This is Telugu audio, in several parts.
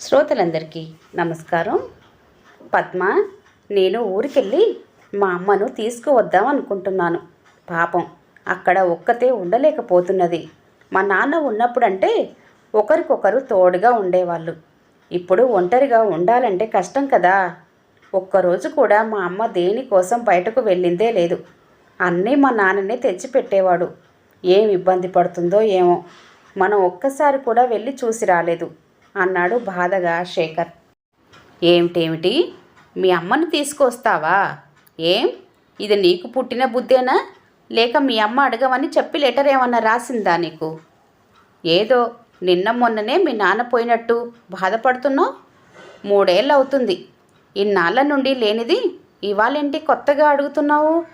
శ్రోతలందరికీ నమస్కారం. పద్మ నేను ఊరికెళ్ళి మా అమ్మను తీసుకువద్దాం అనుకుంటున్నాను. పాపం అక్కడ ఒక్కతే ఉండలేకపోతున్నది. మా నాన్న ఉన్నప్పుడంటే ఒకరికొకరు తోడుగా ఉండేవాళ్ళు. ఇప్పుడు ఒంటరిగా ఉండాలంటే కష్టం కదా. ఒక్కరోజు కూడా మా అమ్మ దేనికోసం బయటకు వెళ్ళిందే లేదు. అన్నీ మా నాన్ననే తెచ్చిపెట్టేవాడు. ఏం ఇబ్బంది పడుతుందో ఏమో. మనం ఒక్కసారి కూడా వెళ్ళి చూసి రాలేదు. అన్నాడు బాధగా శేఖర్. ఏమిటేమిటి? మీ అమ్మను తీసుకొస్తావా? ఏం? ఇది నీకు పుట్టిన బుద్ధేనా? లేక మీ అమ్మ అడగమని చెప్పి లెటర్ ఏమన్నా రాసిందా నీకు? ఏదో నిన్న మొన్ననే మీ నాన్న పోయినట్టు బాధపడుతున్నావు? మూడేళ్ళు అవుతుంది ఇన్నాళ్ళ నుండి లేనిది ఇవాళేంటి కొత్తగా అడుగుతున్నావు?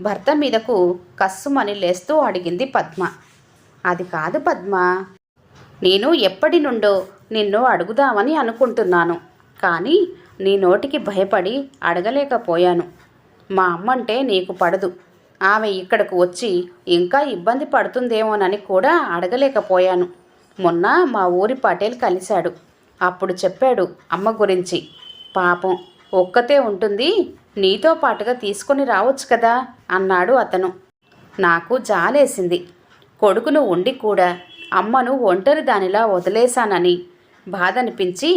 భర్త మీదకు కస్సుమని లేస్తూ అడిగింది పద్మ. అది కాదు పద్మ? నేను ఎప్పటి నుండో నిన్ను అడుగుదామని అనుకుంటున్నాను. కానీ నీ నోటికి భయపడి అడగలేకపోయాను. మా అమ్మంటే నీకు పడదు. ఆమె ఇక్కడకు వచ్చి ఇంకా ఇబ్బంది పడుతుందేమోనని కూడా అడగలేకపోయాను. మొన్న మా ఊరి పటేల్ కలిశాడు. అప్పుడు చెప్పాడు అమ్మ గురించి. పాపం ఒక్కతే ఉంటుంది. నీతో పాటుగా తీసుకొని రావచ్చు కదా? అన్నాడు అతను. నాకు జాలేసింది. కొడుకును ఉండి కూడా అమ్మను ఒంటరి దానిలా వదిలేశానని బాధ అనిపించి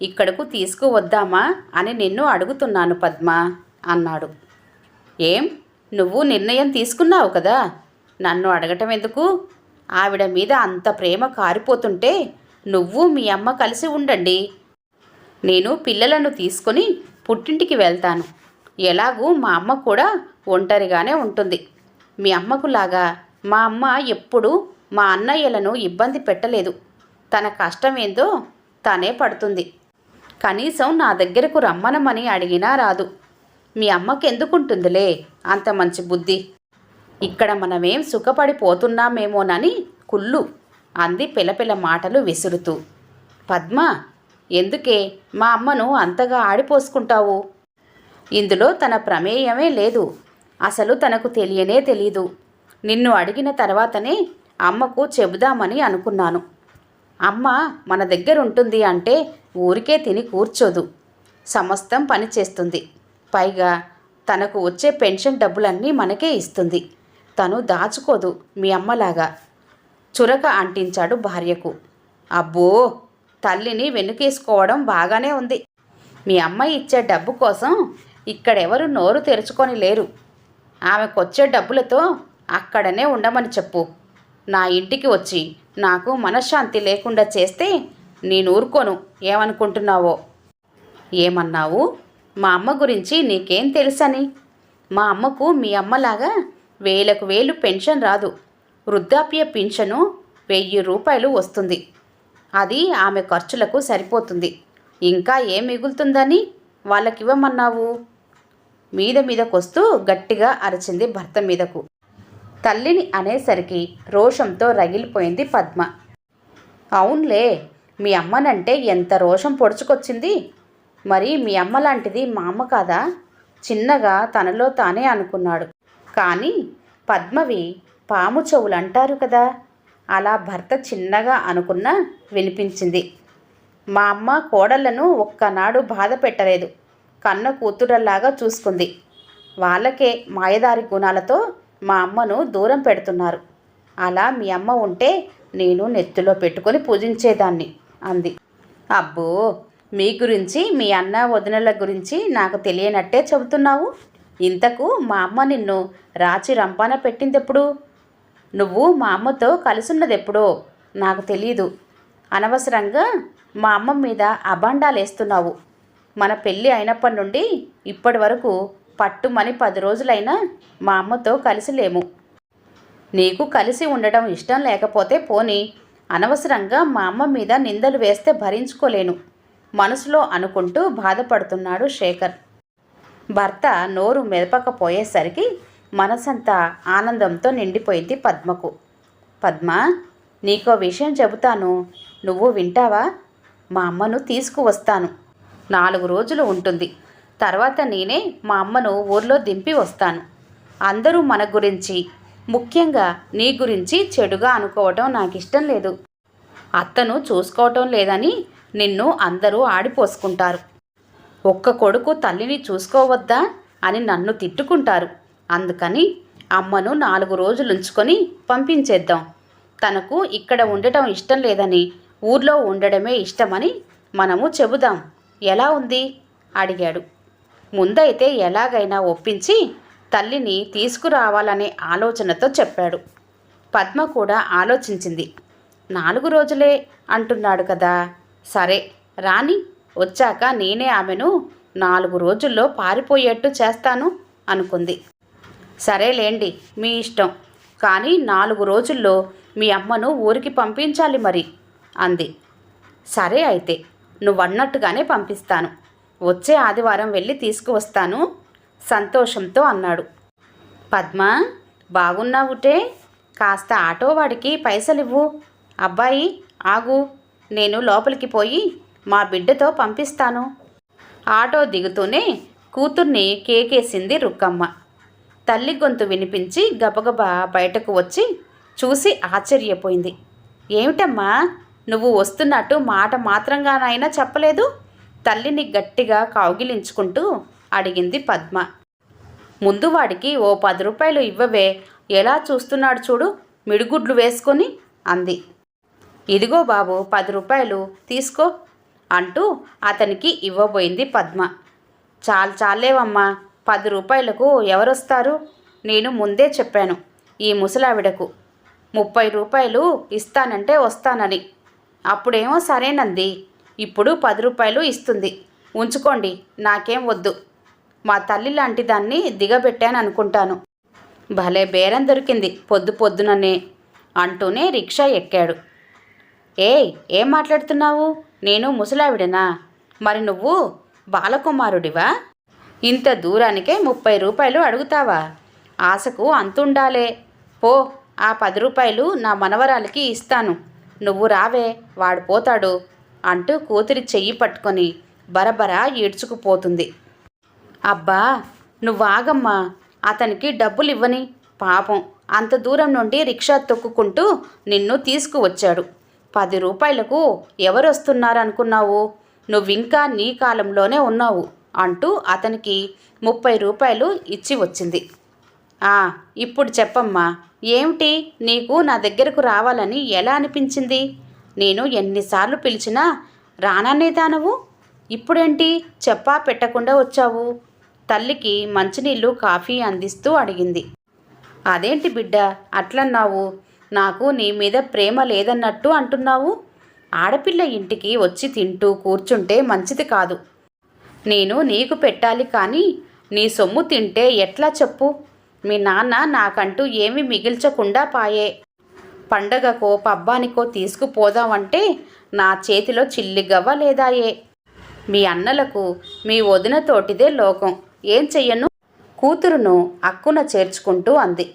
ఇక్కడకు తీసుకువద్దామా అని నిన్ను అడుగుతున్నాను పద్మ అన్నాడు. ఏం? నువ్వు నిర్ణయం తీసుకున్నావు కదా? నన్ను అడగటం ఎందుకు ఆవిడ మీద అంత ప్రేమ కారిపోతుంటే నువ్వు మీ అమ్మ కలిసి ఉండండి. నేను పిల్లలను తీసుకొని పుట్టింటికి వెళ్తాను. ఎలాగూ మా అమ్మ కూడా ఒంటరిగానే ఉంటుంది. మీ అమ్మకు లాగా మా అమ్మ ఎప్పుడూ మా అన్నయ్యలను ఇబ్బంది పెట్టలేదు. తన కష్టం ఏందో తనే పడుతుంది. కనీసం నా దగ్గరకు రమ్మనమని అడిగినా రాదు. మీ అమ్మకెందుకుంటుందిలే? అంత మంచి బుద్ధి. ఇక్కడ మనమేం సుఖపడిపోతున్నామేమోనని కుళ్ళు అంది పిలపిల మాటలు విసురుతూ. పద్మ ఎందుకే? మా అమ్మను అంతగా ఆడిపోసుకుంటావు? ఇందులో తన ప్రమేయమే లేదు. అసలు తనకు తెలియనే తెలీదు. నిన్ను అడిగిన తర్వాతనే అమ్మకు చెబుదామని అనుకున్నాను. అమ్మ మన దగ్గర ఉంటుంది అంటే ఊరికే తిని కూర్చోదు. సమస్తం పని చేస్తుంది పైగా తనకు వచ్చే పెన్షన్ డబ్బులన్నీ మనకే ఇస్తుంది. తను దాచుకోదు మీ అమ్మలాగా. చురక అంటించాడు భార్యకు. అబ్బో! తల్లిని వెనుకేసుకోవడం బాగానే ఉంది. మీ అమ్మ ఇచ్చే డబ్బు కోసం ఇక్కడెవరు నోరు తెరుచుకొని లేరు. ఆమెకొచ్చే డబ్బులతో అక్కడనే ఉండమని చెప్పు. నా ఇంటికి వచ్చి నాకు మనశ్శాంతి లేకుండా చేస్తే నేను ఊరుకోను. ఏమనుకుంటున్నావో? ఏమన్నావు? మా అమ్మ గురించి నీకేం తెలుసని? మా అమ్మకు మీ అమ్మలాగా వేలకు వేలు పెన్షన్ రాదు. వృద్ధాప్య పింఛను వెయ్యి రూపాయలు వస్తుంది. అది ఆమె ఖర్చులకు సరిపోతుంది. ఇంకా ఏం మిగులుతుందని వాళ్ళకివ్వమన్నావు? మీద మీదకొస్తూ గట్టిగా అరిచింది భర్త మీదకు. తల్లిని అనేసరికి రోషంతో రగిలిపోయింది పద్మ. అవునులే మీ అమ్మనంటే ఎంత రోషం పొడుచుకొచ్చింది? మరి మీ అమ్మ లాంటిది మా అమ్మ కాదా? చిన్నగా తనలో తానే అనుకున్నాడు. కానీ పద్మవి పాము చెవులు అంటారు కదా? అలా భర్త చిన్నగా అనుకున్నా వినిపించింది. మా అమ్మ కోడళ్ళను ఒక్కనాడు బాధ పెట్టలేదు. కన్న కూతురల్లాగా చూసుకుంది. వాళ్ళకే మాయదారి గుణాలతో మా అమ్మను దూరం పెడుతున్నారు. అలా మీ అమ్మ ఉంటే నేను నెత్తిలో పెట్టుకొని పూజించేదాన్ని అంది. అబ్బో మీ గురించి మీ అన్న వదినల గురించి నాకు తెలియనట్టే చెబుతున్నావు? ఇంతకు మా అమ్మ నిన్ను రాచి రంపాన పెట్టిందెప్పుడు? నువ్వు మా అమ్మతో కలిసున్నదెప్పుడో నాకు తెలియదు అనవసరంగా మా అమ్మ మీద అబాండాలేస్తున్నావు మన పెళ్ళి అయినప్పటి నుండి ఇప్పటి వరకు పట్టుమని పది రోజులైనా మా అమ్మతో కలిసి లేము. నీకు కలిసి ఉండటం ఇష్టం లేకపోతే పోని. అనవసరంగా మా అమ్మ మీద నిందలు వేస్తే భరించుకోలేను. మనసులో అనుకుంటూ బాధపడుతున్నాడు శేఖర్. భర్త నోరు మెదపకపోయేసరికి మనసంతా ఆనందంతో నిండిపోయింది పద్మకు. పద్మ నీకో విషయం చెబుతాను. నువ్వు వింటావా? మా అమ్మను తీసుకువస్తాను. నాలుగు రోజులు ఉంటుంది. తర్వాత నేనే మా అమ్మను ఊర్లో దింపి వస్తాను. అందరూ మన గురించి ముఖ్యంగా నీ గురించి చెడుగా అనుకోవటం నాకు ఇష్టం లేదు. అత్తను చూసుకోవటం లేదని నిన్ను అందరూ ఆడిపోసుకుంటారు. ఒక్క కొడుకు తల్లిని చూసుకోవద్దా అని నన్ను తిట్టుకుంటారు. అందుకని అమ్మను నాలుగు రోజులు ఉంచుకొని పంపించేద్దాం. తనకు ఇక్కడ ఉండటం ఇష్టం లేదని ఊర్లో ఉండడమే ఇష్టమని మనము చెబుదాం. ఎలా ఉంది? అడిగాడు. ముందైతే ఎలాగైనా ఒప్పించి తల్లిని తీసుకురావాలనే ఆలోచనతో చెప్పాడు. పద్మ కూడా ఆలోచించింది. నాలుగు రోజులే అంటున్నాడు కదా. సరే రాని వచ్చాక నేనే ఆమెను నాలుగు రోజుల్లో పారిపోయేట్టు చేస్తాను అనుకుంది. సరేలేండి మీ ఇష్టం. కానీ నాలుగు రోజుల్లో మీ అమ్మను ఊరికి పంపించాలి మరి అంది. సరే అయితే నువ్వన్నట్టుగానే పంపిస్తాను. వచ్చే ఆదివారం వెళ్ళి తీసుకువస్తాను. సంతోషంతో అన్నాడు. పద్మ బాగున్నావుటే. కాస్త ఆటో వాడికి పైసలివ్వు. అబ్బాయి ఆగు. నేను లోపలికి పోయి మా బిడ్డతో పంపిస్తాను. ఆటో దిగుతూనే కూతుర్ని కేకేసింది రుక్కమ్మ. తల్లి గొంతు వినిపించి గబగబా బయటకు వచ్చి చూసి ఆశ్చర్యపోయింది. ఏమిటమ్మా? నువ్వు వస్తున్నట్టు మాట మాత్రంగానైనా చెప్పలేదు? తల్లిని గట్టిగా కౌగిలించుకుంటూ అడిగింది పద్మ. ముందు వాడికి ఓ పది రూపాయలు ఇవ్వవే ఎలా చూస్తున్నాడు చూడు మిడిగుడ్లు వేసుకొని అంది. ఇదిగో బాబు పది రూపాయలు తీసుకో అంటూ అతనికి ఇవ్వబోయింది పద్మ. చాలు చాలేవమ్మా పది రూపాయలకు ఎవరొస్తారు? నేను ముందే చెప్పాను ఈ ముసలావిడకు. ముప్పై రూపాయలు ఇస్తానంటే వస్తానని. అప్పుడేమో సరేనంది. ఇప్పుడు పది రూపాయలు ఇస్తుంది. ఉంచుకోండి నాకేం వద్దు. మా తల్లి లాంటి దాన్ని దిగబెట్టాను అనుకుంటాను భలే బేరం దొరికింది పొద్దు పొద్దుననే అంటూనే రిక్షా ఎక్కాడు. ఏయ్ ఏం మాట్లాడుతున్నావు? నేను ముసలావిడనా? మరి నువ్వు బాలకుమారుడివా? ఇంత దూరానికే ముప్పై రూపాయలు అడుగుతావా? ఆశకు అంతుండాలే. పో ఆ పది రూపాయలు నా మనవరాలికి ఇస్తాను. నువ్వు రావే వాడు పోతాడు. అంటూ కూతురి చెయ్యి పట్టుకొని బరబరా ఈడ్చుకుపోతుంది అబ్బా నువ్వాగమ్మా అతనికి డబ్బులు ఇవ్వని పాపం. అంత దూరం నుండి రిక్షా తొక్కుకుంటూ నిన్ను తీసుకువచ్చాడు. పది రూపాయలకు ఎవరొస్తున్నారనుకున్నావు? నువ్వింకా నీ కాలంలోనే ఉన్నావు అంటూ అతనికి ముప్పై రూపాయలు ఇచ్చి వచ్చింది. ఆ ఇప్పుడు చెప్పమ్మా ఏమిటి? నీకు నా దగ్గరకు రావాలని ఎలా అనిపించింది? నేను ఎన్నిసార్లు పిలిచినా రాననే దానవు ఇప్పుడేంటి? చెప్పా పెట్టకుండా వచ్చావు? తల్లికి మంచినీళ్ళు కాఫీ అందిస్తూ అడిగింది. అదేంటి బిడ్డ? అట్లన్నావు. నాకు నీ మీద ప్రేమ లేదన్నట్టు అంటున్నావు? ఆడపిల్ల ఇంటికి వచ్చి తింటూ కూర్చుంటే మంచిది కాదు. నేను నీకు పెట్టాలి కానీ నీ సొమ్ము తింటే ఎట్లా చెప్పు? మీ నాన్న నాకంటూ ఏమి మిగిల్చకుండా పాయే. పండగకో పబ్బానికో తీసుకుపోదామంటే నా చేతిలో చిల్లిగవ్వ లేదాయే. మీ అన్నలకు మీ వదిన తోటిదే లోకం. ఏం చెయ్యను? కూతురును అక్కున చేర్చుకుంటూ అంది.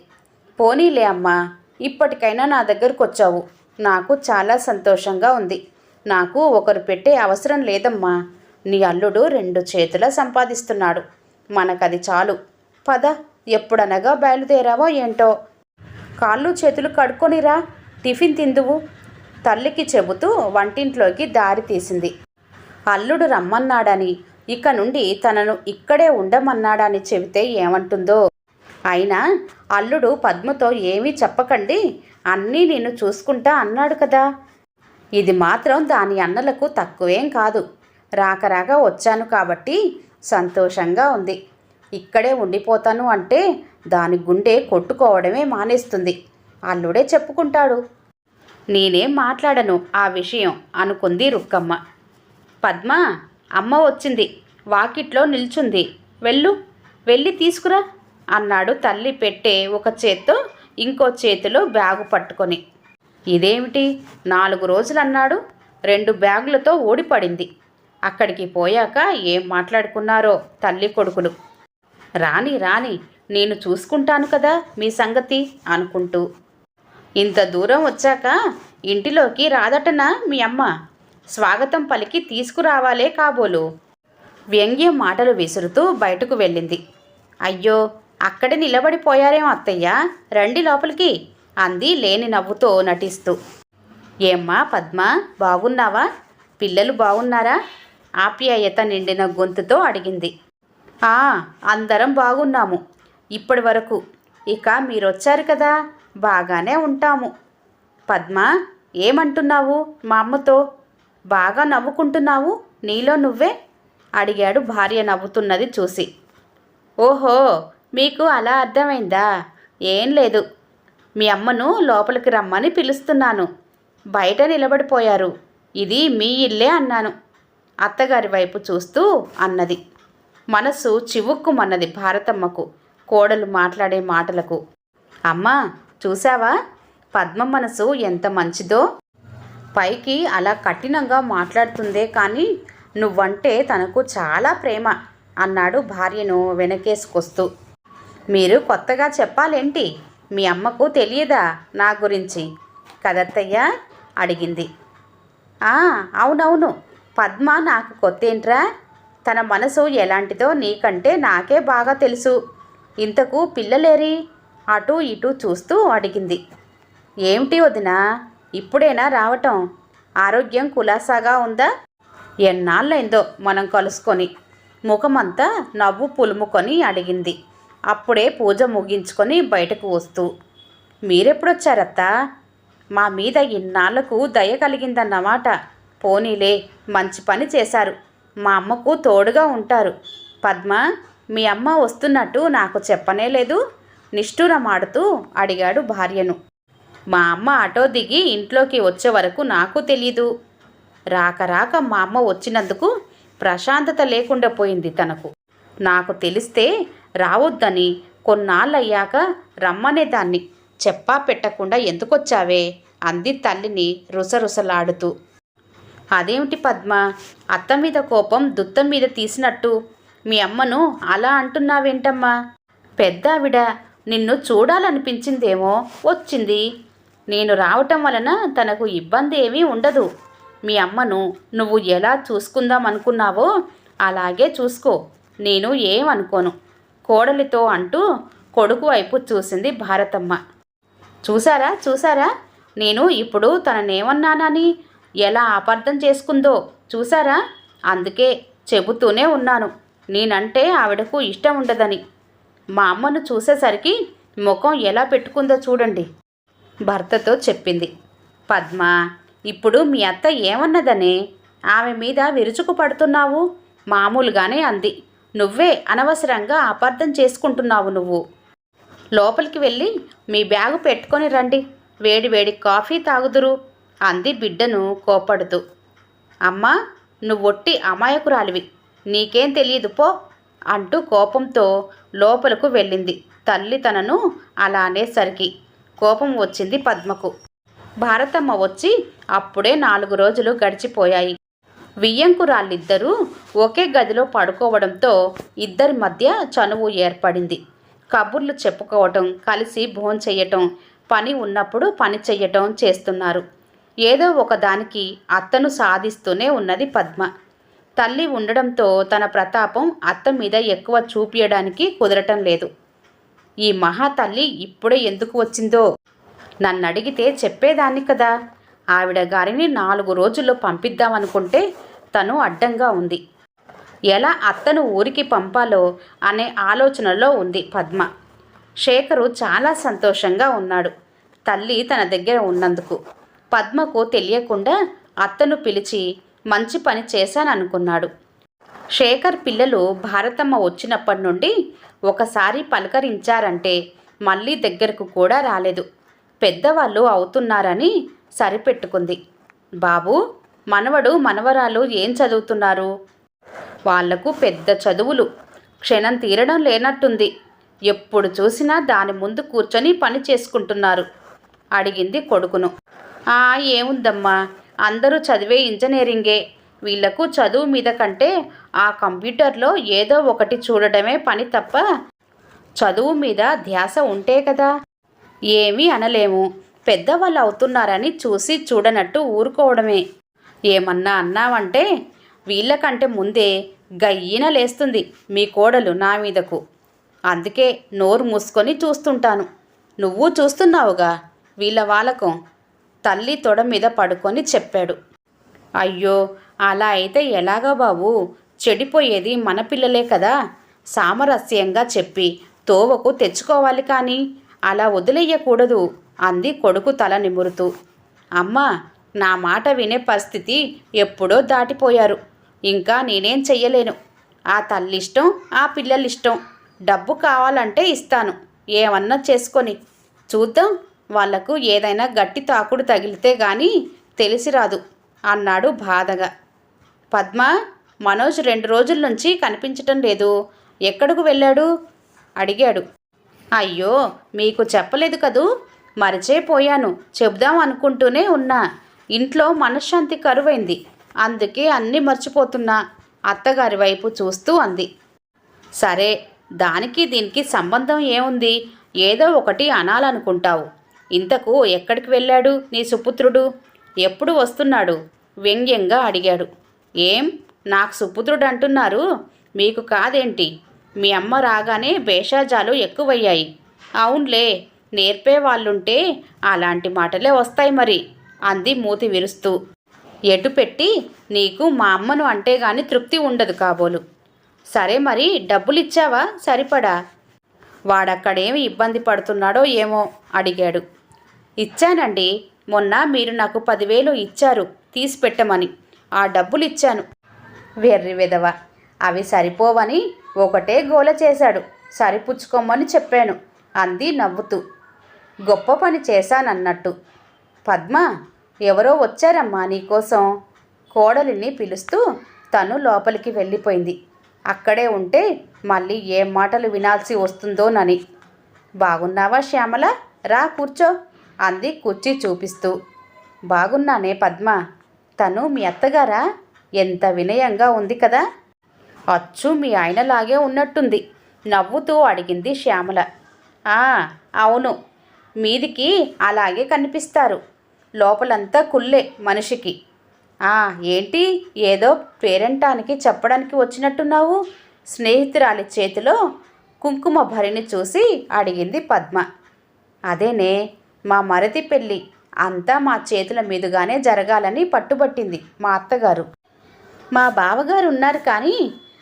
పోనీలే అమ్మా ఇప్పటికైనా నా దగ్గరకు వచ్చావు నాకు చాలా సంతోషంగా ఉంది. నాకు ఒకరు పెట్టే అవసరం లేదమ్మా. నీ అల్లుడు రెండు చేతుల సంపాదిస్తున్నాడు. మనకది చాలు. పద ఎప్పుడనగా బయలుదేరావో ఏంటో. కాళ్ళు చేతులు కడుక్కొనిరా టిఫిన్ తిందువు తల్లికి చెబుతూ వంటింట్లోకి దారి తీసింది. అల్లుడు రమ్మన్నాడని ఇక నుండి తనను ఇక్కడే ఉండమన్నాడని చెబితే ఏమంటుందో? అయినా అల్లుడు పద్మతో ఏమీ చెప్పకండి అన్నీ నేను చూసుకుంటా అన్నాడు కదా. ఇది మాత్రం దాని అన్నలకు తక్కువేం కాదు. రాక రాక వచ్చాను కాబట్టి సంతోషంగా ఉంది. ఇక్కడే ఉండిపోతాను అంటే దాని గుండె కొట్టుకోవడమే మానేస్తుంది. అల్లుడే చెప్పుకుంటాడు. నేనేం మాట్లాడను ఆ విషయం అనుకుంది రుక్కమ్మ. పద్మ అమ్మ వచ్చింది. వాకిట్లో నిల్చుంది. వెళ్ళు వెళ్ళి తీసుకురా అన్నాడు తల్లి పెట్టే ఒక చేత్తో ఇంకో చేతిలో బ్యాగు పట్టుకొని. ఇదేమిటి? నాలుగు రోజులు అన్నాడు రెండు బ్యాగులతో ఓడిపడింది అక్కడికి పోయాక ఏం మాట్లాడుకున్నారో తల్లి కొడుకులు. రాని రాని నేను చూసుకుంటాను కదా మీ సంగతి అనుకుంటూ. ఇంత దూరం వచ్చాక ఇంటిలోకి రాదటనా మీ అమ్మ? స్వాగతం పలికి తీసుకురావాలే కాబోలు. వ్యంగ్యం మాటలు విసురుతూ బయటకు వెళ్ళింది. అయ్యో అక్కడే నిలబడిపోయారేమో అత్తయ్య రండి లోపలికి అంది లేని నవ్వుతో నటిస్తూ. ఏమ్మా పద్మ బాగున్నావా? పిల్లలు బాగున్నారా? ఆప్యాయత నిండిన గొంతుతో అడిగింది. ఆ అందరం బాగున్నాము. ఇప్పటి వరకు ఇక మీరొచ్చారు కదా బాగానే ఉంటాము. పద్మ ఏమంటున్నావు మా అమ్మతో? బాగా నవ్వుకుంటున్నావు? నీలో నువ్వే? అడిగాడు భార్య నవ్వుతున్నది చూసి. ఓహో మీకు అలా అర్థమైందా? ఏం లేదు. మీ అమ్మను లోపలికి రమ్మని పిలుస్తున్నాను. బయట నిలబడిపోయారు. ఇది మీ ఇల్లే అన్నాను. అత్తగారి వైపు చూస్తూ అన్నది. మనసు చివుక్కుమన్నది భారతమ్మకు. కోడలు మాట్లాడే మాటలకు. అమ్మా చూసావా పద్మ మనసు ఎంత మంచిదో. పైకి అలా కఠినంగా మాట్లాడుతుందే కానీ నువ్వంటే తనకు చాలా ప్రేమ అన్నాడు భార్యను వెనకేసుకొస్తూ. మీరు కొత్తగా చెప్పాలేంటి? మీ అమ్మకు తెలియదా నా గురించి? కదత్తయ్య అడిగింది. "ఆ, అవునవును. పద్మ నాకు కొత్తేంట్రా? తన మనసు ఎలాంటిదో నీకంటే నాకే బాగా తెలుసు. ఇంతకు పిల్లలేరి? అటు ఇటు చూస్తూ అడిగింది. ఏమిటి వదినా? ఇప్పుడేనా రావటం? ఆరోగ్యం కులాసాగా ఉందా? ఎన్నాళ్ళైందో మనం కలుసుకొని. ముఖమంతా నవ్వు పులుముకొని అడిగింది. అప్పుడే పూజ ముగించుకొని బయటకు వస్తూ. మీరెప్పుడొచ్చారత్తా? మా మీద ఇన్నాళ్ళకు దయ కలిగిందన్నమాట. పోనీలే మంచి పని చేశారు. మా అమ్మకు తోడుగా ఉంటారు. పద్మ? మీ అమ్మ వస్తున్నట్టు నాకు చెప్పనే లేదు. నిష్ఠూరమాడుతూ అడిగాడు భార్యను. మా అమ్మ ఆటో దిగి ఇంట్లోకి వచ్చే వరకు నాకు తెలీదు. రాక రాక మా అమ్మ వచ్చినందుకు ప్రశాంతత లేకుండా పోయింది తనకు. నాకు తెలిస్తే రావద్దని కొన్నాళ్ళయ్యాక రమ్మనేదాన్ని చెప్పా పెట్టకుండా ఎందుకొచ్చావే? అంది తల్లిని రుసరుసలాడుతూ. అదేమిటి పద్మ? అత్త మీద కోపం దుత్తం మీద తీసినట్టు మీ అమ్మను అలా అంటున్నావేంటమ్మా? పెద్దావిడ నిన్ను చూడాలనిపించిందేమో వచ్చింది. నేను రావటం వలన తనకు ఇబ్బంది ఏమీ ఉండదు. మీ అమ్మను నువ్వు ఎలా చూసుకుందాం అనుకున్నావో అలాగే చూసుకో. నేను ఏమనుకోను. కోడలితో అంటూ కొడుకు వైపు చూసింది భారతమ్మ. చూసారా చూసారా నేను ఇప్పుడు తననేమన్నానని? ఎలా అపార్థం చేసుకుందో చూసారా అందుకే చెబుతూనే ఉన్నాను. నేనంటే ఆవిడకు ఇష్టం ఉండదని. మా అమ్మను చూసేసరికి ముఖం ఎలా పెట్టుకుందో చూడండి. భర్తతో చెప్పింది. పద్మ ఇప్పుడు మీ అత్త ఏమన్నదనే? ఆమె మీద విరుచుకు పడుతున్నావు? మామూలుగానే అంది. నువ్వే అనవసరంగా అపార్థం చేసుకుంటున్నావు నువ్వు. లోపలికి వెళ్ళి మీ బ్యాగు పెట్టుకొని రండి. వేడి వేడి కాఫీ తాగుదురు అంది బిడ్డను కోపడుతూ అమ్మా నువ్వొట్టి అమాయకురాలివి. నీకేం తెలియదు పో అంటూ కోపంతో లోపలకు వెళ్ళింది. తల్లి తనను అలా అనేసరికి కోపం వచ్చింది పద్మకు. భారతమ్మ వచ్చి అప్పుడే నాలుగు రోజులు గడిచిపోయాయి. వియ్యంకురాళ్ళిద్దరూ ఒకే గదిలో పడుకోవడంతో ఇద్దరి మధ్య చనువు ఏర్పడింది. కబుర్లు చెప్పుకోవటం కలిసి భోంచెయ్యటం పని ఉన్నప్పుడు పని చెయ్యటం చేస్తున్నారు. ఏదో ఒకదానికి అత్తను సాధిస్తూనే ఉన్నది పద్మ. తల్లి ఉండడంతో తన ప్రతాపం అత్త మీద ఎక్కువ చూపియడానికి కుదరటం లేదు. ఈ మహాతల్లి ఇప్పుడే ఎందుకు వచ్చిందో? నన్ను అడిగితే చెప్పేదాన్ని కదా. ఆవిడ గారిని నాలుగు రోజుల్లో పంపిద్దామనుకుంటే తను అడ్డంగా ఉంది. ఎలా అత్తను ఊరికి పంపాలో అనే ఆలోచనలో ఉంది పద్మ. శేఖరు చాలా సంతోషంగా ఉన్నాడు. తల్లి తన దగ్గర ఉన్నందుకు. పద్మకు తెలియకుండా అత్తను పిలిచి మంచి పని చేశాననుకున్నాడు. శేఖర్ పిల్లలు భారతమ్మ వచ్చినప్పటి నుండి ఒకసారి పలకరించారంటే మళ్ళీ దగ్గరకు కూడా రాలేదు. పెద్దవాళ్ళు అవుతున్నారని సరిపెట్టుకుంది. బాబు మనవడు మనవరాలు ఏం చదువుతున్నారు? వాళ్ళకు పెద్ద చదువులు. క్షణం తీరడం లేనట్టుంది. ఎప్పుడు చూసినా దాని ముందు కూర్చొని పని చేసుకుంటున్నారు అడిగింది కొడుకును. ఆ ఏముందమ్మా? అందరూ చదివే ఇంజనీరింగే. వీళ్ళకు చదువు మీద కంటే ఆ కంప్యూటర్లో ఏదో ఒకటి చూడటమే పని తప్ప చదువు మీద ధ్యాస ఉంటే కదా? ఏమీ అనలేము. పెద్దవాళ్ళు అవుతున్నారని చూసి చూడనట్టు ఊరుకోవడమే. ఏమన్నా అన్నావంటే వీళ్ళకంటే ముందే గయ్యిన లేస్తుంది మీ కోడలు నా మీదకు. అందుకే నోరు మూసుకొని చూస్తుంటాను. నువ్వు చూస్తున్నావుగా వీళ్ళ వాళ్ళకు తల్లి తొడ మీద పడుకొని చెప్పాడు. అయ్యో అలా అయితే ఎలాగా బాబు? చెడిపోయేది మన పిల్లలే కదా? సామరస్యంగా చెప్పి తోవకు తెచ్చుకోవాలి కానీ అలా వదిలేయకూడదు అంది కొడుకు తల నిమురుతూ. అమ్మా నా మాట వినే పరిస్థితి ఎప్పుడో దాటిపోయారు. ఇంకా నేనేం చెయ్యలేను. ఆ తల్లిష్టం ఆ పిల్లలిష్టం. డబ్బు కావాలంటే ఇస్తాను. ఏమన్నా చేసుకొని. చూద్దాం. వాళ్ళకు ఏదైనా గట్టి తాకుడు తగిలితే గాని తెలిసిరాదు అన్నాడు బాధగా. పద్మ మనోజ్ రెండు రోజుల నుంచి కనిపించటం లేదు. ఎక్కడకు వెళ్ళాడు? అడిగాడు. అయ్యో మీకు చెప్పలేదు కదూ? మరిచేపోయాను చెబుదాం అనుకుంటూనే ఉన్నా. ఇంట్లో మనశ్శాంతి కరువైంది. అందుకే అన్నీ మర్చిపోతున్నా. అత్తగారి వైపు చూస్తూ అంది. సరే దానికి దీనికి సంబంధం ఏముంది? ఏదో ఒకటి అనాలనుకుంటావు. ఇంతకు ఎక్కడికి వెళ్ళాడు నీ సుపుత్రుడు? ఎప్పుడు వస్తున్నాడు? వ్యంగ్యంగా అడిగాడు. ఏం? నాకు సుపుత్రుడు అంటున్నారు? మీకు కాదేంటి? మీ అమ్మ రాగానే భేషాజాలు ఎక్కువయ్యాయి. అవునులే నేర్పే వాళ్ళుంటే అలాంటి మాటలే వస్తాయి మరి అంది మూతి విరుస్తూ. ఎటు పెట్టి? నీకు మా అమ్మను అంటే గాని తృప్తి ఉండదు కాబోలు. సరే మరి డబ్బులిచ్చావా? సరిపడా? వాడక్కడేమి ఇబ్బంది పడుతున్నాడో ఏమో అడిగాడు. ఇచ్చానండి. మొన్న మీరు నాకు పదివేలు ఇచ్చారు. తీసి పెట్టమని. ఆ డబ్బులు ఇచ్చాను వెర్రి విధవ అవి సరిపోవని ఒకటే గోల చేశాడు. సరిపుచ్చుకోమని చెప్పాను. అంది నవ్వుతూ. గొప్ప పని చేశానన్నట్టు. పద్మ ఎవరో వచ్చారమ్మా నీకోసం? కోడలిని పిలుస్తూ తను లోపలికి వెళ్ళిపోయింది. అక్కడే ఉంటే మళ్ళీ ఏం మాటలు వినాల్సి వస్తుందోనని. బాగున్నావా శ్యామల? రా కూర్చో. అంది కుర్చీ చూపిస్తూ. బాగున్నానే పద్మ. తను మీ అత్తగారా? ఎంత వినయంగా ఉంది కదా. అచ్చు మీ ఆయనలాగే ఉన్నట్టుంది నవ్వుతూ అడిగింది శ్యామల. ఆ అవును. మీదికి అలాగే కనిపిస్తారు. లోపలంతా కుల్లే మనిషికి. ఆ ఏంటి? ఏదో పేరెంటానికి చెప్పడానికి వచ్చినట్టున్నావు? స్నేహితురాలి చేతిలో కుంకుమ భరిని చూసి అడిగింది పద్మ. అదేనే మా మరది పెళ్ళి అంతా మా చేతుల మీదుగానే జరగాలని పట్టుబట్టింది మా అత్తగారు. మా బావగారు ఉన్నారు కానీ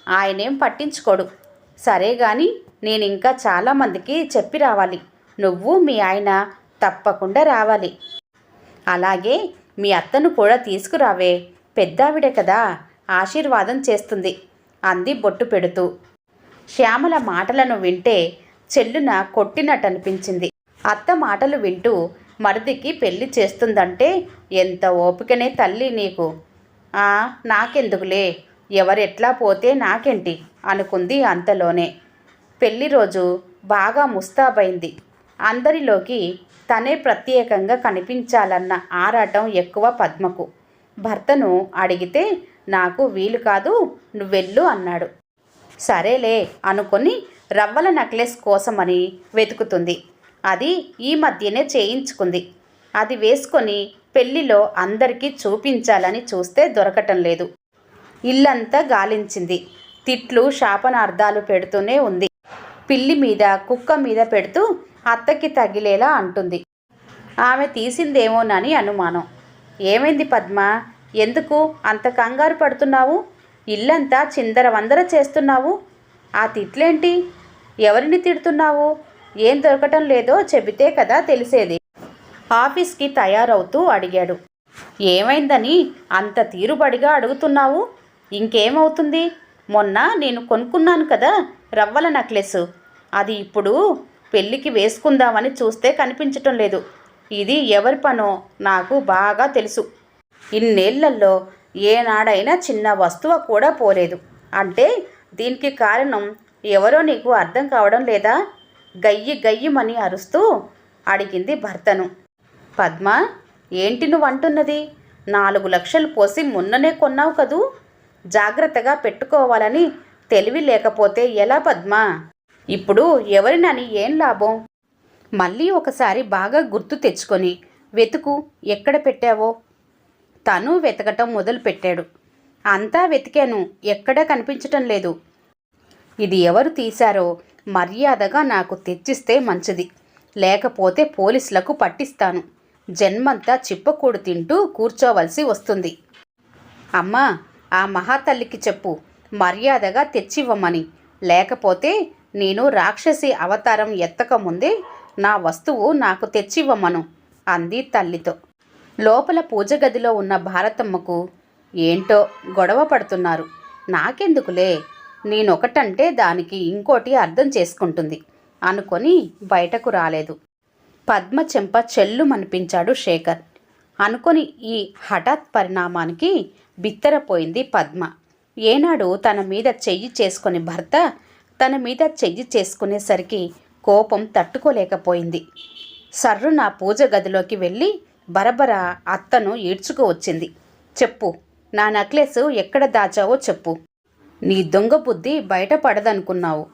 ఆయనేం పట్టించుకోడు. సరే గాని నేను ఇంకా చాలామందికి చెప్పి రావాలి. నువ్వు మీ ఆయన తప్పకుండా రావాలి. అలాగే మీ అత్తను కూడా తీసుకురావే. పెద్దావిడే కదా ఆశీర్వాదం చేస్తుంది అంది బొట్టు పెడుతూ. శ్యామల మాటలను వింటే చెల్లున కొట్టినట్టనిపించింది. అత్త మాటలు వింటూ మరిదికి పెళ్ళి చేస్తుందంటే ఎంత ఓపికనే తల్లి నీకు. ఆ నాకెందుకులే? ఎవరెట్లా పోతే నాకేంటి? అనుకుంది అంతలోనే. పెళ్ళి రోజు బాగా ముస్తాబైంది. అందరిలోకి తనే ప్రత్యేకంగా కనిపించాలన్న ఆరాటం ఎక్కువ పద్మకు. భర్తను అడిగితే నాకు వీలు కాదు నువ్వెళ్ళు అన్నాడు. సరేలే అనుకొని రవ్వల నెక్లెస్ కోసమని వెతుకుతుంది. అది ఈ మధ్యనే చేయించుకుంది. అది వేసుకొని పెళ్ళిలో అందరికీ చూపించాలని చూస్తే దొరకటం లేదు. ఇల్లంతా గాలించింది. తిట్లు శాపనార్థాలు పెడుతూనే ఉంది. పిల్లి మీద కుక్క మీద పెడుతూ అత్తకి తగిలేలా అంటుంది. ఆమె తీసిందేమోనని అనుమానం. ఏమైంది పద్మ? ఎందుకు అంత కంగారు పడుతున్నావు? ఇల్లంతా చిందర వందర చేస్తున్నావు. ఆ తిట్లేంటి? ఎవరిని తిడుతున్నావు? ఏం దొరకటం లేదో చెబితే కదా తెలిసేది. ఆఫీస్కి తయారవుతూ అడిగాడు. ఏమైందని అంత తీరుబడిగా అడుగుతున్నావు? ఇంకేమవుతుంది? మొన్న నేను కొనుక్కున్నాను కదా రవ్వల నెక్లెస్. అది ఇప్పుడు పెళ్ళికి వేసుకుందామని చూస్తే కనిపించటం లేదు. ఇది ఎవరి పనో నాకు బాగా తెలుసు. ఇన్నేళ్ళలో ఏనాడైనా చిన్న వస్తువు కూడా పోలేదు. అంటే దీనికి కారణం ఎవరో నీకు అర్థం కావడం లేదా? గయ్యి గయ్యమని అరుస్తూ అడిగింది భర్తను. పద్మ ఏంటి నువ్వు అంటున్నది నాలుగు లక్షలు పోసి మొన్ననే కొన్నావు కదూ? జాగ్రత్తగా పెట్టుకోవాలని తెలివి లేకపోతే ఎలా పద్మ? ఇప్పుడు ఎవరినని ఏం లాభం? మళ్ళీ ఒకసారి బాగా గుర్తు తెచ్చుకొని వెతుకు ఎక్కడ పెట్టావో? తను వెతకటం మొదలుపెట్టాడు. అంతా వెతికాను ఎక్కడా కనిపించటం లేదు. ఇది ఎవరు తీశారో మర్యాదగా నాకు తెచ్చిస్తే మంచిది. లేకపోతే పోలీసులకు పట్టిస్తాను. జన్మంతా చిప్పకూడు తింటూ కూర్చోవలసి వస్తుంది. అమ్మా ఆ మహాతల్లికి చెప్పు. మర్యాదగా తెచ్చివ్వమని. లేకపోతే నేను రాక్షసి అవతారం ఎత్తకముందే నా వస్తువు నాకు తెచ్చివ్వమను అంది తల్లితో. లోపల పూజ గదిలో ఉన్న భారతమ్మకు ఏంటో గొడవ పడుతున్నారు. నాకెందుకులే? నేనొకటంటే దానికి ఇంకోటి అర్థం చేసుకుంటుంది. అనుకొని బయటకు రాలేదు. పద్మ చెంప చెల్లుమనిపించాడు శేఖర్. అనుకొని ఈ హఠాత్ పరిణామానికి బిత్తరపోయింది పద్మ. ఏనాడు తన మీద చెయ్యి చేసుకుని భర్త తన మీద చెయ్యి చేసుకునేసరికి కోపం తట్టుకోలేకపోయింది. సర్రు నా పూజ గదిలోకి వెళ్ళి బరబర అత్తను ఈడ్చుకు వచ్చింది చెప్పు నా నెక్లెస్ ఎక్కడ దాచావో చెప్పు. నీ దొంగ బుద్ధి బయటపడదనుకున్నావు.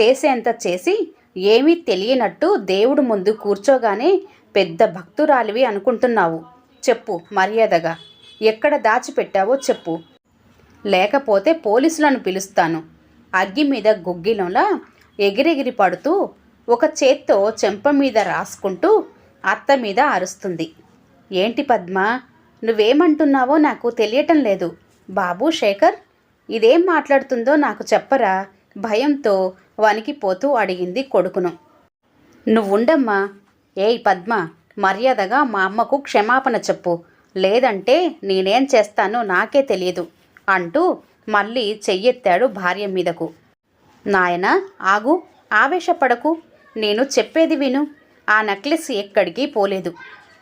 చేసేంత చేసి ఏమీ తెలియనట్టు దేవుడు ముందు కూర్చోగానే పెద్ద భక్తురాలివి అనుకుంటున్నావు. చెప్పు మర్యాదగా. ఎక్కడ దాచిపెట్టావో చెప్పు. లేకపోతే పోలీసులను పిలుస్తాను. అగ్గి మీద గుగ్గిలంలా ఎగిరెగిరి పడుతూ ఒక చేత్తో చెంప మీద రాసుకుంటూ అత్త మీద అరుస్తుంది. ఏంటి పద్మ? నువ్వేమంటున్నావో నాకు తెలియటం లేదు. బాబు శేఖర్? ఇదేం మాట్లాడుతుందో నాకు చెప్పరా? భయంతో వణికిపోతూ అడిగింది కొడుకును. నువ్వుండమ్మా. ఏయ్ పద్మ మర్యాదగా మా అమ్మకు క్షమాపణ చెప్పు. లేదంటే నేనేం చేస్తానో నాకే తెలియదు అంటూ మళ్ళీ చెయ్యెత్తాడు భార్య మీదకు. నాయన ఆగు ఆవేశపడకు. నేను చెప్పేది విను. ఆ నెక్లెస్ ఎక్కడికి పోలేదు.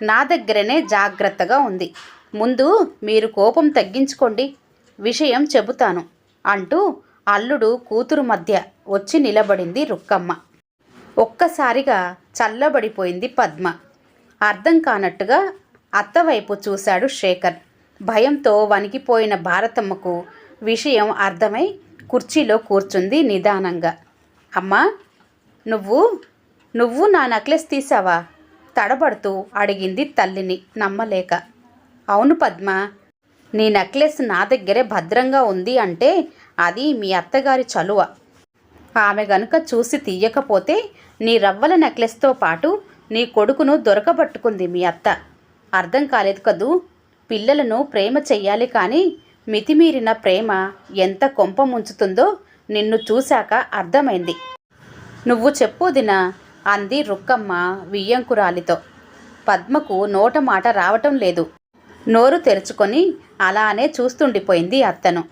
నా దగ్గరనే జాగ్రత్తగా ఉంది. ముందు మీరు కోపం తగ్గించుకోండి. విషయం చెబుతాను అంటూ అల్లుడు కూతురు మధ్య వచ్చి నిలబడింది రుక్కమ్మ. ఒక్కసారిగా చల్లబడిపోయింది పద్మ. అర్థం కానట్టుగా అత్తవైపు చూశాడు శేఖర్. భయంతో వణికిపోయిన భారతమ్మకు విషయం అర్థమై కుర్చీలో కూర్చుంది నిదానంగా. అమ్మా నువ్వు నువ్వు నా నక్లెస్ తీసావా తడబడుతూ అడిగింది తల్లిని నమ్మలేక. అవును పద్మ నీ నెక్లెస్ నా దగ్గరే భద్రంగా ఉంది అంటే అది మీ అత్తగారి చలువ. ఆమె గనుక చూసి తీయకపోతే నీ రవ్వల నెక్లెస్తో పాటు నీ కొడుకును దొరకబట్టుకుంది మీ అత్త. అర్థం కాలేదు కదూ? పిల్లలను ప్రేమ చెయ్యాలి కానీ మితిమీరిన ప్రేమ ఎంత కొంప ముంచుతుందో నిన్ను చూశాక అర్థమైంది. నువ్వు చెప్పుదినా అంది రుక్కమ్మ వియ్యంకురాలితో. పద్మకు నోట మాట రావటం లేదు. నోరు తెరుచుకొని అలానే చూస్తుండిపోయింది అత్తను.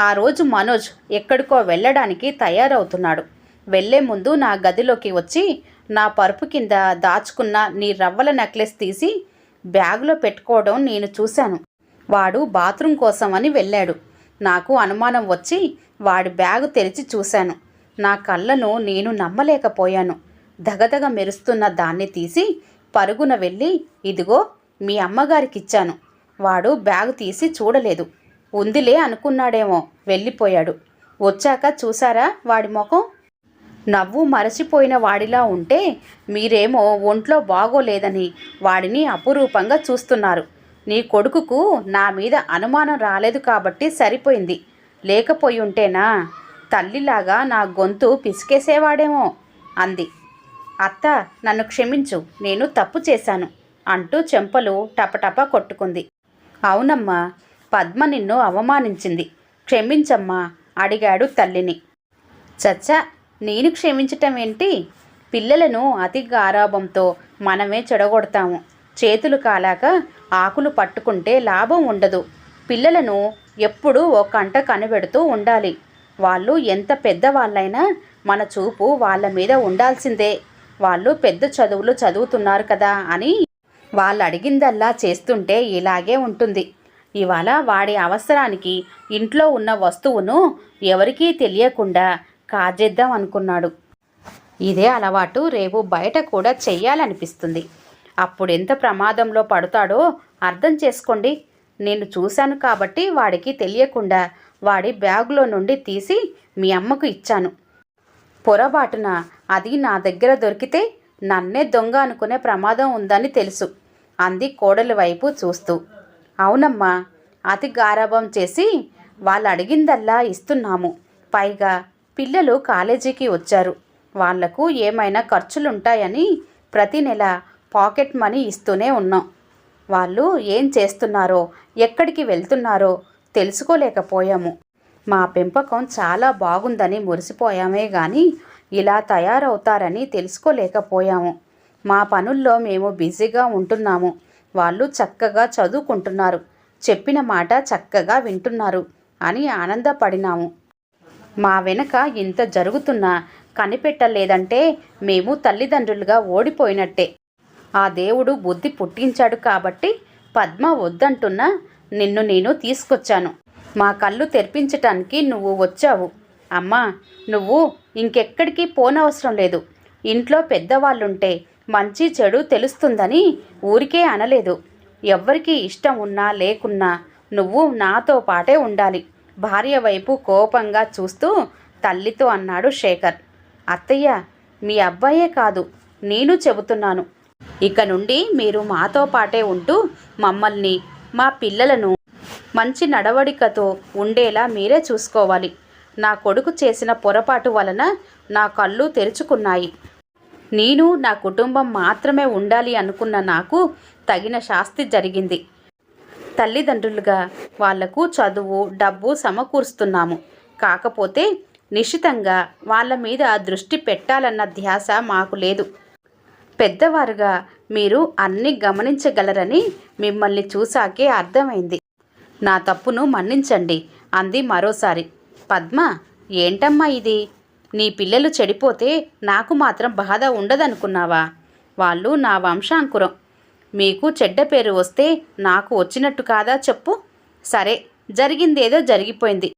ఆ రోజు మనోజ్ ఎక్కడికో వెళ్ళడానికి తయారవుతున్నాడు. వెళ్ళే ముందు నా గదిలోకి వచ్చి నా పరుపు కింద దాచుకున్న నీ రవ్వల నెక్లెస్ తీసి బ్యాగులో పెట్టుకోవడం నేను చూశాను. వాడు బాత్రూమ్ కోసమని వెళ్ళాడు. నాకు అనుమానం వచ్చి వాడి బ్యాగు తెరిచి చూశాను. నా కళ్ళను నేను నమ్మలేకపోయాను. దగదగ మెరుస్తున్న దాన్ని తీసి పరుగున వెళ్ళి ఇదిగో మీ అమ్మగారికిచ్చాను. వాడు బ్యాగు తీసి చూడలేదు. ఉందిలే అనుకున్నాడేమో. వెళ్ళిపోయాడు. వచ్చాక చూసారా వాడి ముఖం? నవ్వు మరచిపోయిన వాడిలా ఉంటే మీరేమో ఒంట్లో బాగోలేదని వాడిని అపురూపంగా చూస్తున్నారు. నీ కొడుకుకు నా మీద అనుమానం రాలేదు కాబట్టి సరిపోయింది. లేకపోయి ఉంటేనా తల్లిలాగా నా గొంతు పిసికేసేవాడేమో అంది. అత్త నన్ను క్షమించు నేను తప్పు చేశాను అంటూ చెంపలు టపటప కొట్టుకుంది. అవునమ్మా పద్మ నిన్ను అవమానించింది. క్షమించమ్మా అడిగాడు తల్లిని. చచ్చా నేను క్షమించటం ఏంటి? పిల్లలను అతి గారాభంతో మనమే చెడగొడతాము. చేతులు కాలాక ఆకులు పట్టుకుంటే లాభం ఉండదు. పిల్లలను ఎప్పుడూ ఒక కంట కనిపెడుతూ ఉండాలి. వాళ్ళు ఎంత పెద్దవాళ్ళైనా మన చూపు వాళ్ళ మీద ఉండాల్సిందే. వాళ్ళు పెద్ద చదువులు చదువుతున్నారు కదా అని వాళ్ళు అడిగిందల్లా చేస్తుంటే ఇలాగే ఉంటుంది. ఇవాళ వాడి అవసరానికి ఇంట్లో ఉన్న వస్తువును ఎవరికీ తెలియకుండా కాజేద్దాం అనుకున్నాడు. ఇదే అలవాటు రేపు బయట కూడా చెయ్యాలనిపిస్తుంది. అప్పుడు ఎంత ప్రమాదంలో పడతాడో అర్థం చేసుకోండి. నేను చూశాను కాబట్టి వాడికి తెలియకుండా వాడి బ్యాగులో నుండి తీసి మీ అమ్మకు ఇచ్చాను. పొరపాటున అది నా దగ్గర దొరికితే నన్నే దొంగ అనుకునే ప్రమాదం ఉందని తెలుసు. అంది కోడలి వైపు చూస్తూ. అవునమ్మా అతి గారాభం చేసి వాళ్ళు అడిగిందల్లా ఇస్తున్నాము. పైగా పిల్లలు కాలేజీకి వచ్చారు. వాళ్ళకు ఏమైనా ఖర్చులుంటాయని ప్రతి నెల పాకెట్ మనీ ఇస్తూనే ఉన్నాం. వాళ్ళు ఏం చేస్తున్నారో ఎక్కడికి వెళ్తున్నారో తెలుసుకోలేకపోయాము. మా పెంపకం చాలా బాగుందని మురిసిపోయామే గాని ఇలా తయారవుతారని తెలుసుకోలేకపోయాము. మా పనుల్లో మేము బిజీగా ఉంటున్నాము. వాళ్ళు చక్కగా చదువుకుంటున్నారు. చెప్పిన మాట చక్కగా వింటున్నారు అని ఆనందపడినాము. మా వెనక ఇంత జరుగుతున్నా కనిపెట్టలేదంటే మేము తల్లిదండ్రులుగా ఓడిపోయినట్టే. ఆ దేవుడు బుద్ధి పుట్టించాడు కాబట్టి పద్మ వద్దంటున్నా నిన్ను నేను తీసుకొచ్చాను. మా కళ్ళు తెరిపించటానికి నువ్వు వచ్చావు. అమ్మా నువ్వు ఇంకెక్కడికి పోనవసరం లేదు. ఇంట్లో పెద్దవాళ్ళుంటే మంచి చెడు తెలుస్తుందని ఊరికే అనలేదు. ఎవ్వరికి ఇష్టం ఉన్నా లేకున్నా నువ్వు నాతో పాటే ఉండాలి. భార్య వైపు కోపంగా చూస్తూ తల్లితో అన్నాడు శేఖర్. అత్తయ్య మీ అబ్బాయే కాదు నేను చెబుతున్నాను. ఇక నుండి మీరు మాతో పాటే ఉంటూ మమ్మల్ని మా పిల్లలను మంచి నడవడికతో ఉండేలా మీరే చూసుకోవాలి. నా కొడుకు చేసిన పొరపాటు వలన నా కళ్ళు తెరుచుకున్నాయి. నేను నా కుటుంబం మాత్రమే ఉండాలి అనుకున్న నాకు తగిన శాస్తి జరిగింది. తల్లిదండ్రులుగా వాళ్ళకు చదువు డబ్బు సమకూరుస్తున్నాము. కాకపోతే నిశ్చితంగా వాళ్ళ మీద దృష్టి పెట్టాలన్న ధ్యాస మాకు లేదు. పెద్దవారుగా మీరు అన్ని గమనించగలరని మిమ్మల్ని చూశాకే అర్థమైంది. నా తప్పును మన్నించండి అంది మరోసారి. పద్మ ఏంటమ్మా ఇది? నీ పిల్లలు చెడిపోతే నాకు మాత్రం బాధ ఉండదనుకున్నావా? వాళ్ళు నా వంశాంకురం. మీకు చెడ్డ పేరు వస్తే నాకు వచ్చినట్టు కాదా చెప్పు. సరే జరిగిందేదో జరిగిపోయింది.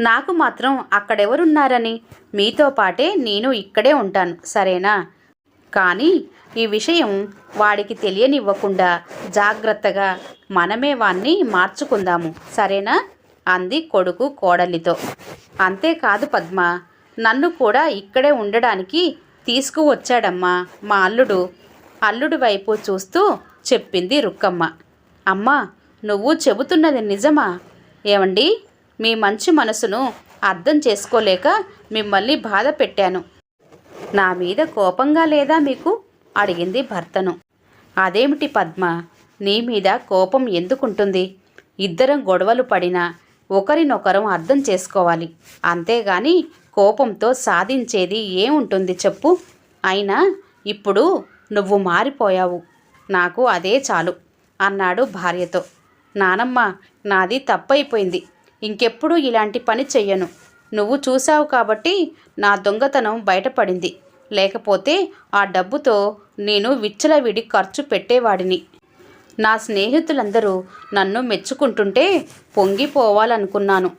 నాకు మాత్రం అక్కడెవరున్నారని? మీతో పాటే నేను ఇక్కడే ఉంటాను సరేనా? కానీ ఈ విషయం వాడికి తెలియనివ్వకుండా జాగ్రత్తగా మనమే వాణ్ణి మార్చుకుందాము సరేనా? అంది కొడుకు కోడలితో. అంతేకాదు పద్మ నన్ను కూడా ఇక్కడే ఉండడానికి తీసుకువచ్చాడమ్మా మా అల్లుడు. అల్లుడి వైపు చూస్తూ చెప్పింది రుక్కమ్మ. అమ్మా నువ్వు చెబుతున్నది నిజమా? ఏమండి? మీ మంచి మనసును అర్థం చేసుకోలేక మిమ్మల్ని బాధ పెట్టాను. నా మీద కోపంగా లేదా మీకు? అడిగింది భర్తను. అదేమిటి పద్మ? నీ మీద కోపం ఎందుకుంటుంది? ఇద్దరం గొడవలు పడినా ఒకరినొకరం అర్థం చేసుకోవాలి. అంతేగాని కోపంతో సాధించేది ఏముంటుంది చెప్పు? అయినా ఇప్పుడు నువ్వు మారిపోయావు. నాకు అదే చాలు అన్నాడు భార్యతో. నానమ్మ నాది తప్పైపోయింది. ఇంకెప్పుడు ఇలాంటి పని చెయ్యను. నువ్వు చూసావు కాబట్టి నా దొంగతనం బయటపడింది. లేకపోతే ఆ డబ్బుతో నేను విచ్చలవిడి ఖర్చు పెట్టేవాడిని. నా స్నేహితులందరూ నన్ను మెచ్చుకుంటుంటే పొంగిపోవాలనుకున్నాను.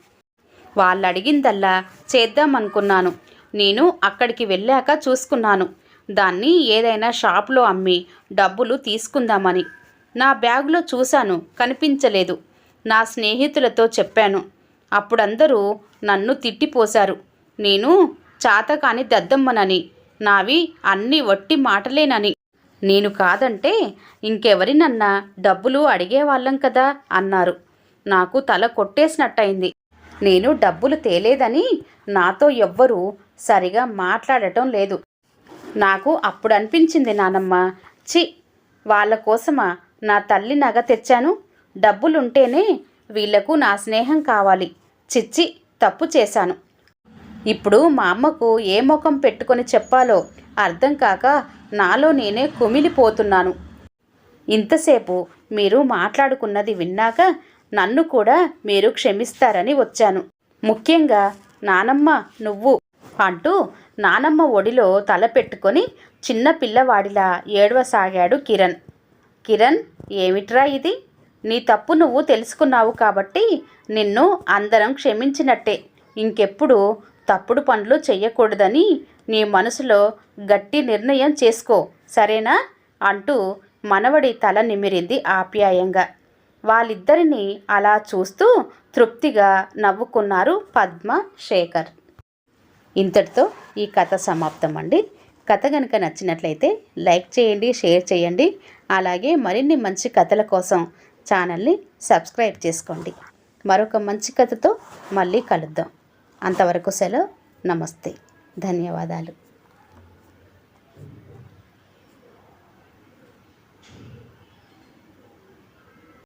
వాళ్ళు అడిగిందల్లా చేద్దామనుకున్నాను. నేను అక్కడికి వెళ్ళాక చూసుకున్నాను. దాన్ని ఏదైనా షాప్లో అమ్మి డబ్బులు తీసుకుందామని. నా బ్యాగులో చూశాను కనిపించలేదు. నా స్నేహితులతో చెప్పాను. అప్పుడందరూ నన్ను తిట్టిపోశారు. నేను చాతకాని దద్దమ్మనని నావి అన్ని వట్టి మాటలేనని. నేను కాదంటే ఇంకెవరినన్నా డబ్బులు అడిగేవాళ్ళం కదా అన్నారు. నాకు తల కొట్టేసినట్టయింది. నేను డబ్బులు తేలేదని నాతో ఎవ్వరూ సరిగా మాట్లాడటం లేదు. నాకు అప్పుడు అనిపించింది నానమ్మ. చి వాళ్ళ కోసమా నా తల్లి నగ తెచ్చాను? డబ్బులుంటేనే వీళ్ళకు నా స్నేహం కావాలి. చిచ్చి తప్పు చేశాను. ఇప్పుడు మా అమ్మకు ఏ ముఖం పెట్టుకొని చెప్పాలో అర్థం కాక నాలో నేనే కుమిలిపోతున్నాను. ఇంతసేపు మీరు మాట్లాడుకున్నది విన్నాక నన్ను కూడా మీరు క్షమిస్తారని వచ్చాను. ముఖ్యంగా నానమ్మ నువ్వు అంటూ నానమ్మ ఒడిలో తల పెట్టుకొని చిన్న పిల్లవాడిలా ఏడవసాగాడు కిరణ్. కిరణ్ ఏమిట్రా ఇది? నీ తప్పు నువ్వు తెలుసుకున్నావు కాబట్టి నిన్ను అందరం క్షమించినట్టే. ఇంకెప్పుడు తప్పుడు పనులు చెయ్యకూడదని నీ మనసులో గట్టి నిర్ణయం చేసుకో సరేనా? అంటూ మనవడి తల నిమిరింది ఆప్యాయంగా. వాళ్ళిద్దరినీ అలా చూస్తూ తృప్తిగా నవ్వుకున్నారు పద్మ శేఖర్. ఇంతటితో ఈ కథ సమాప్తం అండి కథ కనుక నచ్చినట్లయితే లైక్ చేయండి షేర్ చేయండి. అలాగే మరిన్ని మంచి కథల కోసం ఛానల్ని సబ్స్క్రైబ్ చేసుకోండి. మరొక మంచి కథతో మళ్ళీ కలుద్దాం. అంతవరకు సెలవు. నమస్తే. ధన్యవాదాలు.